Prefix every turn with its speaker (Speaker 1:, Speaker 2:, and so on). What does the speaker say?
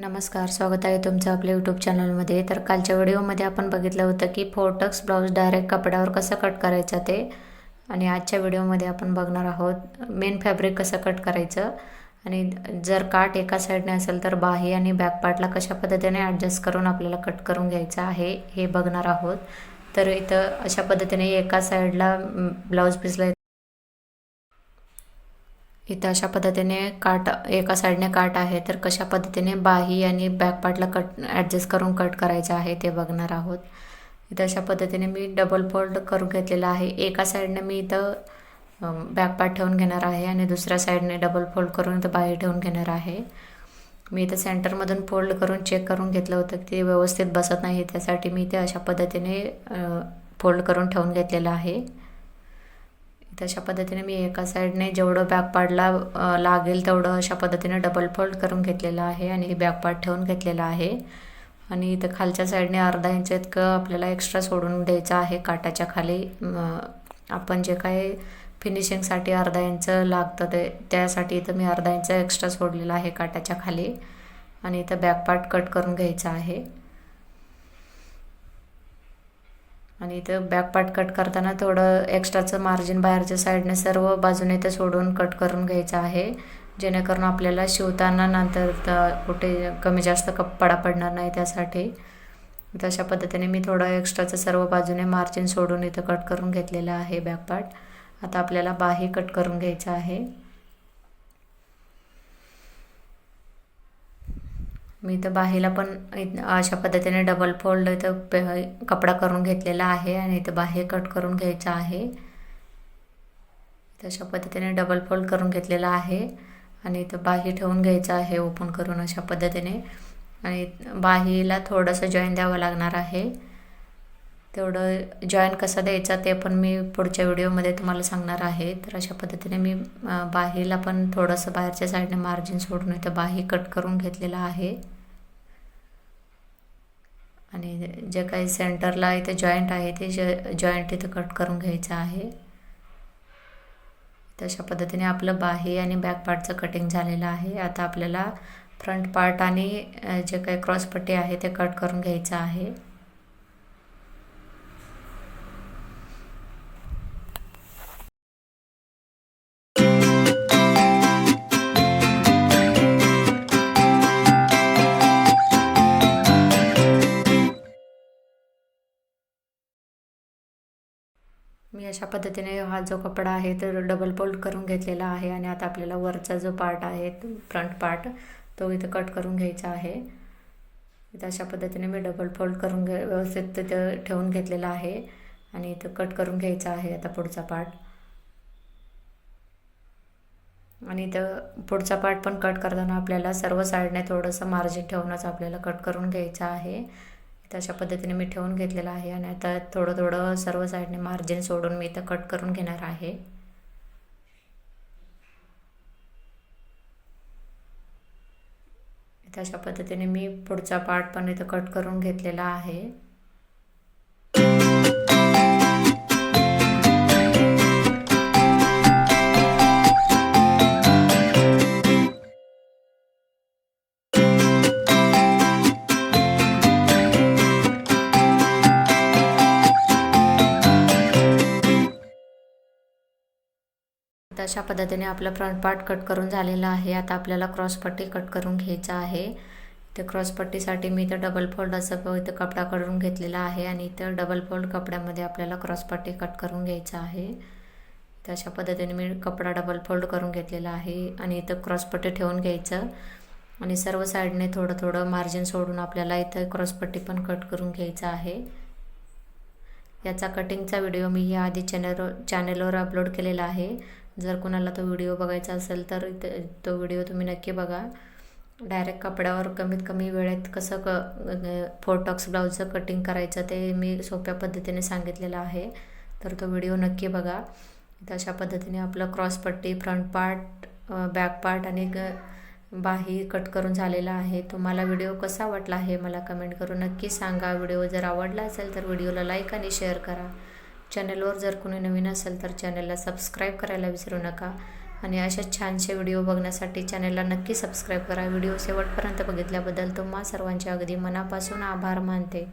Speaker 1: नमस्कार स्वागत आहे तुमचं आपल्या यूट्यूब चॅनलमध्ये तर कालच्या व्हिडिओमध्ये आपण बघितलं होतं की फोर्टक्स ब्लाऊज डायरेक्ट कपड्यावर कसं कट करायचं ते. आणि आजच्या व्हिडिओमध्ये आपण बघणार आहोत मेन फॅब्रिक कसं कट करायचं. आणि जर काट एका साईडने असेल तर बाही आणि बॅक पार्टला कशा पद्धतीने ॲडजस्ट करून आपल्याला कट करून घ्यायचं आहे हे बघणार आहोत. तर इथं अशा पद्धतीने एका साईडला ब्लाऊज पीसला इथं अशा पद्धतीने काट एका साईडने काट आहे तर कशा पद्धतीने बाही आणि बॅक पार्टला कट ॲडजस्ट करून कट करायचं आहे ते बघणार आहोत. इथं अशा पद्धतीने मी डबल फोल्ड करून घेतलेलं आहे. एका साईडने मी इथं बॅक पार्ट ठेवून घेणार आहे आणि दुसऱ्या साईडने डबल फोल्ड करून इथं बाही ठेवून घेणार आहे. मी इथं सेंटरमधून फोल्ड करून चेक करून घेतलं होतं की ते व्यवस्थित बसत नाही त्यासाठी मी इथे अशा पद्धतीने फोल्ड करून ठेवून घेतलेलं आहे. तशा पद्धतीने मी एका साईडने जेवढं बॅक पाडला लागेल तेवढं अशा पद्धतीने डबल फोल्ड करून घेतलेलं आहे आणि बॅक पार्ट ठेवून घेतलेलं आहे. आणि इथं खालच्या साईडने अर्धा इंच इतकं आपल्याला एक्स्ट्रा सोडून द्यायचं आहे काटाच्या खाली. आपण जे काही फिनिशिंगसाठी अर्धा इंच लागतं ते त्यासाठी इथं मी अर्धा इंच एक्स्ट्रा सोडलेला आहे काटाच्या खाली. आणि इथं बॅक पार्ट कट करून घ्यायचा आहे. आणि इथं बॅक पार्ट कट करताना थोडं एक्स्ट्राचं मार्जिन बाहेरच्या साईडने सर्व बाजूने ते सोडून कट करून घ्यायचं आहे. जेणेकरून आपल्याला शिवताना नंतर कुठे कमी जास्त कपडा पडणार नाही त्यासाठी. तशा पद्धतीने मी थोडं एक्स्ट्राचं सर्व बाजूने मार्जिन सोडून इथं कट करून घेतलेलं आहे बॅक पार्ट आता आपल्याला बाही कट करून घ्यायचं आहे. मी तर बाहीला पण अशा पद्धतीने डबल फोल्ड इथं कपडा करून घेतलेला आहे आणि इथं बाही कट करून घ्यायचं आहे. अशा पद्धतीने डबल फोल्ड करून घेतलेला आहे आणि इथं बाही ठेवून घ्यायचं आहे ओपन करून अशा पद्धतीने. आणि बाहीला थोडंसं जॉईन द्यावं लागणार आहे. तेवढं जॉईन कसं द्यायचा ते पण मी पुढच्या व्हिडिओमध्ये तुम्हाला सांगणार आहे. तर अशा पद्धतीने मी बाहीला पण थोडंसं बाहेरच्या साईडने मार्जिन सोडून इथं बाही कट करून घेतलेला आहे. आणि जे काही सेंटरला इथे जॉईंट आहे ते ज जॉईंट इथं कट करून घ्यायचं आहे. तशा पद्धतीने आपलं बाही आणि बॅक पार्टचं कटिंग झालेलं आहे. आता आपल्याला फ्रंट पार्ट आणि जे काही क्रॉसपट्टी आहे ते कट करून घ्यायचं आहे. मी अशा पद्धतीने हा जो कपडा आहे तो डबल फोल्ड करून घेतलेला आहे आणि आता आपल्याला वरचा जो पार्ट आहे फ्रंट पार्ट तो इथं कट करून घ्यायचा आहे. इथं अशा पद्धतीने मी डबल फोल्ड करून घे व्यवस्थित तिथं ठेवून घेतलेला आहे आणि इथं कट करून घ्यायचा आहे आता पुढचा पार्ट आणि इथं पुढचा पार्ट पण कट करताना आपल्याला सर्व साईडने थोडंसं मार्जिन ठेवूनच आपल्याला कट करून घ्यायचं आहे. तशा पद्धतीने मी ठेवून घेतलेलं आहे आणि आता थोडं थोडं सर्व साईडने मार्जिन सोडून मी इथं कट करून घेणार आहे. अशा पद्धतीने मी पुढचा पार्ट पण इथं कट करून घेतलेला आहे. अशा पद्धतीने आपलं फ्रंट पार्ट कट करून झालेला आहे. आता आपल्याला क्रॉसपट्टी कट करून घ्यायचं आहे. इथं क्रॉसपट्टीसाठी मी इथं डबल फोल्ड असं इथं कपडा करून घेतलेला आहे आणि इथं डबल फोल्ड कपड्यामध्ये आपल्याला क्रॉसपट्टी कट करून घ्यायचं आहे. तर अशा पद्धतीने मी कपडा डबल फोल्ड करून घेतलेला आहे आणि इथं क्रॉसपट्टी ठेवून घ्यायचं. आणि सर्व साईडने थोडं थोडं मार्जिन सोडून आपल्याला इथं क्रॉसपट्टी पण कट करून घ्यायचं आहे. याचा कटिंगचा व्हिडिओ मी या आधी चॅनलवर चॅनलवर अपलोड केलेला आहे. जर कोणाला तो व्हिडिओ बघायचा असेल तर तो व्हिडिओ तुम्ही नक्की बघा. डायरेक्ट कपड्यावर कमीत कमी वेळेत कसं क फोटॉक्स ब्लाऊजचं कटिंग करायचं ते मी सोप्या पद्धतीने सांगितलेलं आहे. तर तो व्हिडिओ नक्की बघा. अशा पद्धतीने आपलं क्रॉसपट्टी फ्रंट पार्ट बॅक पार्ट आणि बाही कट करून झालेला आहे. तुम्हाला व्हिडिओ कसा वाटला आहे मला कमेंट करून नक्की सांगा. व्हिडिओ जर आवडला असेल तर व्हिडिओला लाईक आणि शेअर करा. चॅनलवर जर कोणी नवीन असेल तर चॅनलला सबस्क्राईब करायला विसरू नका. आणि अशा छानशा व्हिडिओ बघण्यासाठी चॅनलला नक्की सबस्क्राईब करा. व्हिडिओ शेवटपर्यंत बघितल्याबद्दल तुम्हा सर्वांचे अगदी मनापासून आभार मानते.